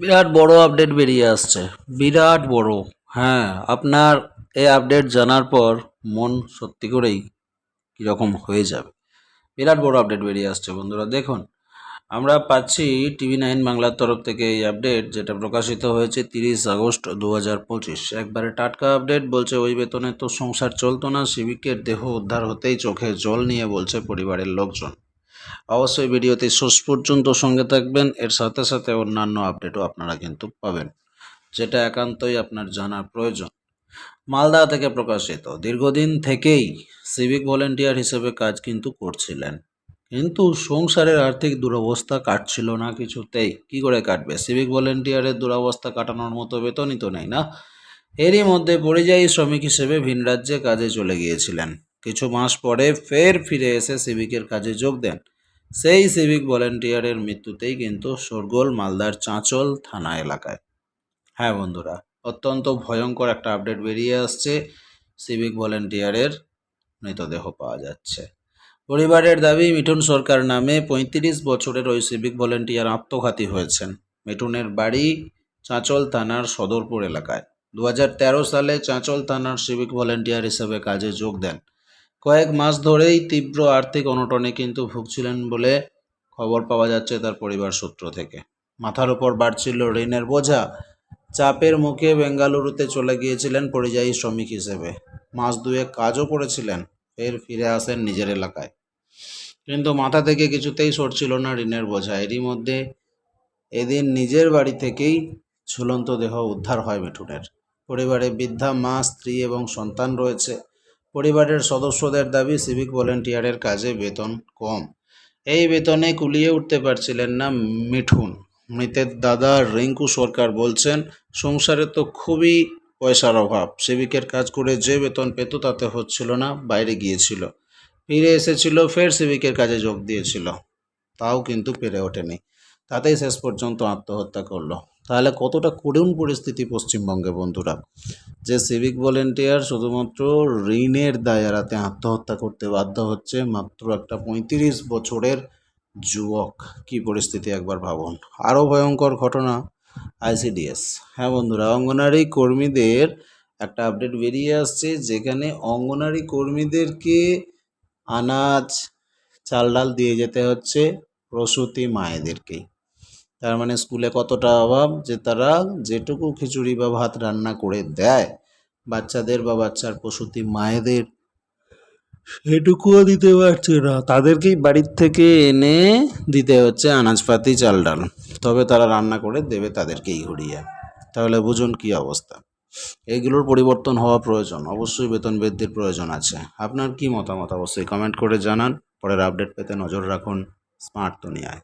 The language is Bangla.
বিরাট বড় আপডেট বেরিয়ে আসছে। বিরাট বড়। হ্যাঁ আপনার এই আপডেট জানার পর মন সত্যি করেই কীরকম হয়ে যাবে। বিরাট বড় আপডেট বেরিয়ে আসছে বন্ধুরা, দেখুন। আমরা পাচ্ছি টিভি নাইন বাংলার তরফ থেকে এই আপডেট যেটা প্রকাশিত হয়েছে তিরিশ আগস্ট দু হাজার পঁচিশ। একবারে টাটকা আপডেট বলছে ওই বেতনে তো সংসার চলতো না সিভিকের দেহ উদ্ধার হতেই চোখে জল নিয়ে বলছে পরিবারের লোকজন। অবশ্যই ভিডিওতে শেষ পর্যন্ত সঙ্গে থাকবেন। এর সাথে সাথে অন্যান্য আপডেটও আপনারা কিন্তু পাবেন, যেটা একান্তই আপনার জানার প্রয়োজন। মালদা থেকে প্রকাশিত। দীর্ঘদিন থেকেই সিভিক ভলেন্টিয়ার হিসেবে কাজ কিন্তু করছিলেন। কিন্তু সংসারের আর্থিক দুরবস্থা কাটছিল না কিছুতেই। কি করে কাটবে? সিভিক ভলেন্টিয়ারের দুরবস্থা কাটানোর মতো বেতনই তো নেই না? এরই মধ্যে পরিযায়ী শ্রমিক হিসেবে ভিন রাজ্যে কাজে চলে গিয়েছিলেন। কিছু মাস পরে ফের ফিরে এসে সিভিকের কাজে যোগ দেন। সেই সিভিক ভলেন্টিয়ারের মৃত্যুতেই কিন্তু শোরগোল, মালদার চাঁচল থানা এলাকায়। হ্যাঁ বন্ধুরা, অত্যন্ত ভয়ঙ্কর একটা আপডেট বেরিয়ে আসছে। সিভিক ভলেন্টিয়ারের মৃতদেহ পাওয়া যাচ্ছে। পরিবারের দাবি, মিঠুন সরকার নামে পঁয়ত্রিশ বছরের ওই সিভিক ভলেন্টিয়ার আত্মঘাতী হয়েছেন। মিঠুনের বাড়ি চাঁচল থানার সদরপুর এলাকায়। দু হাজার তেরো সালে চাঁচল থানার সিভিক ভলেন্টিয়ার হিসেবে কাজে যোগ দেন। কয়েক মাস ধরেই তীব্র আর্থিক অনটনে কিন্তু ভুগছিলেন বলে খবর পাওয়া যাচ্ছে তার পরিবার সূত্র থেকে। মাথার উপর বাড়ছিল ঋণের বোঝা। চাপের মুখে বেঙ্গালুরুতে চলে গিয়েছিলেন পরিযায়ী শ্রমিক হিসেবে। মাস দুয়েক কাজও করেছিলেন, ফের ফিরে আসেন নিজের এলাকায়। কিন্তু মাথা থেকে কিছুতেই সরছিল না ঋণের বোঝা। এরই মধ্যে এদিন নিজের বাড়ি থেকেই ঝুলন্ত দেহ উদ্ধার হয় মিঠুনের। পরিবারে বৃদ্ধা, মা, স্ত্রী এবং সন্তান রয়েছে। পরিবারের সদস্যদের দাবি সিভিক ভলেন্টিয়ারের কাজে বেতন কম। এই বেতনে কুলিয়ে উঠতে পারছিলেন না মিঠুন। মৃতের দাদা রিঙ্কু সরকার বলছেন, সংসারে তো খুবই পয়সার অভাব। সিভিকের কাজ করে যে বেতন পেত তাতে হচ্ছিল না, বাইরে গিয়েছিল। ফিরে এসেছিল, ফের সিভিকের কাজে যোগ দিয়েছিল। তাও কিন্তু পেরে ওঠেনি। তাতেই শেষ পর্যন্ত আত্মহত্যা করল। তাহলে কতটা করুণ পরিস্থিতি পশ্চিমবঙ্গে বন্ধুরা? যে সিভিক ভলেন্টিয়ার শুধুমাত্র ঋণের দায় এড়াতে আত্মহত্যা করতে বাধ্য হচ্ছে মাত্র একটা পঁয়ত্রিশ বছরের যুবক। কি পরিস্থিতি একবার ভাবুন। আরও ভয়ঙ্কর ঘটনা আইসিডিএস হ্যাঁ বন্ধুরা, অঙ্গনারী কর্মীদের একটা আপডেট বেরিয়ে আসছে যেখানে অঙ্গনারী কর্মীদেরকে আনাজ, চাল ডাল দিয়ে যেতে হচ্ছে প্রসূতি মায়েদেরকেই। তার মানে স্কুলে কতটা অভাব? যে তারা যেটুকু খিচুড়ি বা ভাত রান্না করে দেয়, বাচ্চাদের বা বাচ্চার প্রসূতি মায়েদের, সেটুকুও দিতে পারছে না। তাদেরকেই বাড়ির থেকে এনে দিতে হচ্ছে আনাজপাতি চাল ডাল তবে তারা রান্না করে দেবে তাদেরকেই ঘুরিয়ে। তাহলে বুঝুন কি অবস্থা। এইগুলোর পরিবর্তন হওয়া প্রয়োজন। অবশ্যই বেতন বৃদ্ধির প্রয়োজন আছে। আপনার কি মতামত? অবশ্যই কমেন্ট করে জানান। পরের আপডেট পেতে নজর রাখুন স্মার্ট দুনিয়ায়